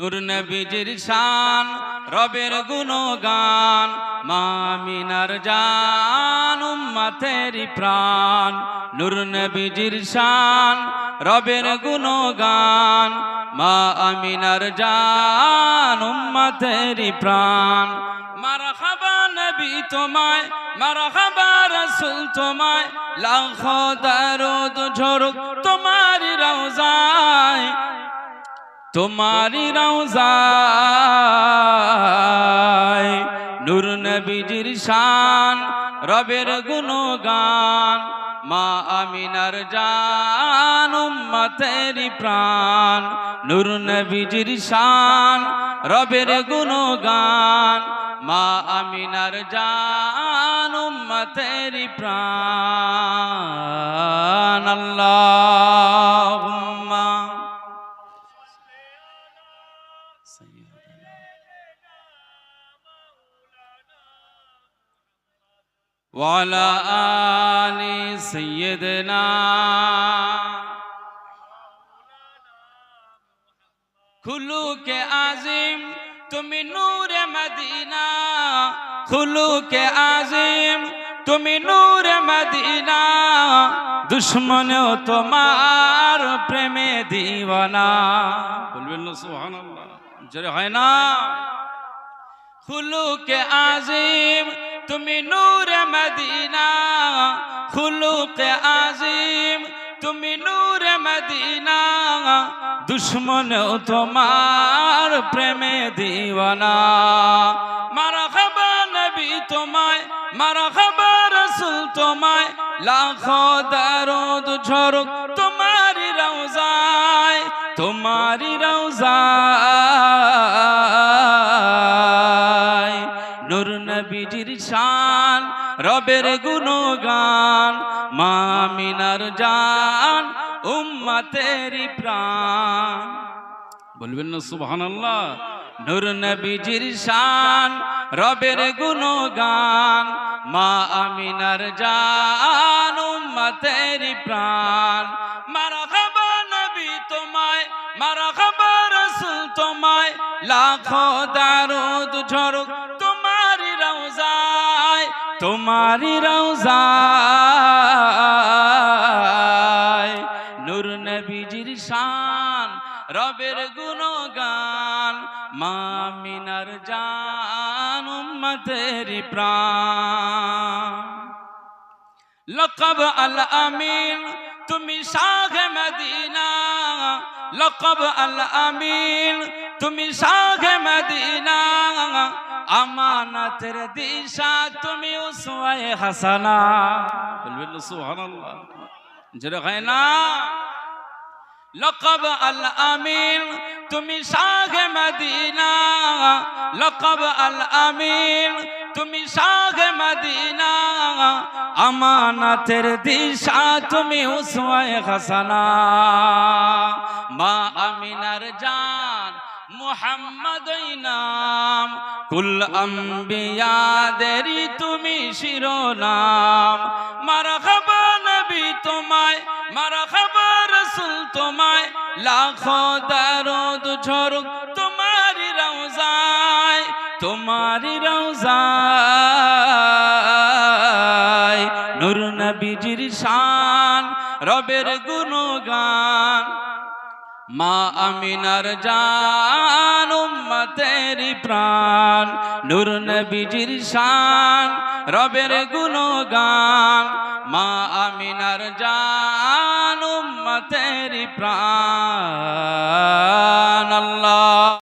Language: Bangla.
নূর নবীজির শান, রবের গুণগান মামিনার জান, উম্মতেরি প্রাণ। নূর নবীজির শান, রবের গুণগান, মা আমিনার জান, উম্মতেরি প্রাণ। মারহাবা নবী তোমায়, মারহাবা রসুল তোমায়, লাখ দারুদ ঝরুক তোমারি রওজায়। তোমারি রওজায় নূর নবীজির শান, রবের গুণগান, মা আমিনার জান, উম্মতেরি প্রাণ। নূর নবীজির শান, রবের গুণগান, মা আমিনার জান, উম্মতেরি প্রাণ। আল্লাহুম্মা وعلى آل سيدنا খুলুক আজিম তুমি নূরে মদিনা খুলুক আজিম তুমি নূরে মদিনা দুশ্মনেও তোমার প্রেমে দিওয়ানা বলবেন না সুবহানাল্লাহ জোরে হয় না খুলুক আজিম তুমি নূরে মদিনা, খুলুক আজিম। তুমি নূরে মদিনা, দুশ্মনেও তোমার প্রেমে দিওয়ানা। মারহাবা নবী তোমায় মারহাবা রসুল তোমায়। লাখো দরুদ ঝরুক তোমারি রওজায় তোমারি রওজায়। রবের গুণগান মামিনার জান, উম্মতেরি প্রাণ। বলবেন না, সুবহানাল্লাহ, নূর নবীজির শান, রবের গুণগান, মা আমিনার জান, উম্মতেরি প্রাণ। মারহাবা নবী তোমায় মারহাবা রাসূল তোমায়, লাখো দারুদ রওজায় তোমারি রওজায় নূর নবীজির শান, রবের গুণগান মামিনার জান উম্মতেরি প্রাণ। লকব আল আমিন, তুমি শাহ মদিনা। লকব আল আমিন তুমি শাহ মদিনা আমানতের দিশা তুমি উসওয়ায়ে হাসানা। বলবেন সুবহানাল্লাহ। জোরে হয় না? লকব আল আমিন তুমি শাহ মদিনা। লকব আল আমিন তুমি শাহ মদিনা। আমানতের দিশা তুমি উসওয়ায়ে হাসানা। মুহাম্মদ নাম। কুল আম্বিয়াদেরই তুমি শিরোনাম। মারহাবা নবী তোমায় মারহাবা রাসূল তোমায়। লাখো দরুদ ঝরুক তোমারি রওজায় তোমারি রওজায়। নূর নবীজির শান, রবের গুণগান। মা আমিনার জান উম্মতেরি প্রাণ, নূর নবীজির শান, রবের গুণগান। মা আমিনার জান উম্মতেরি প্রাণ।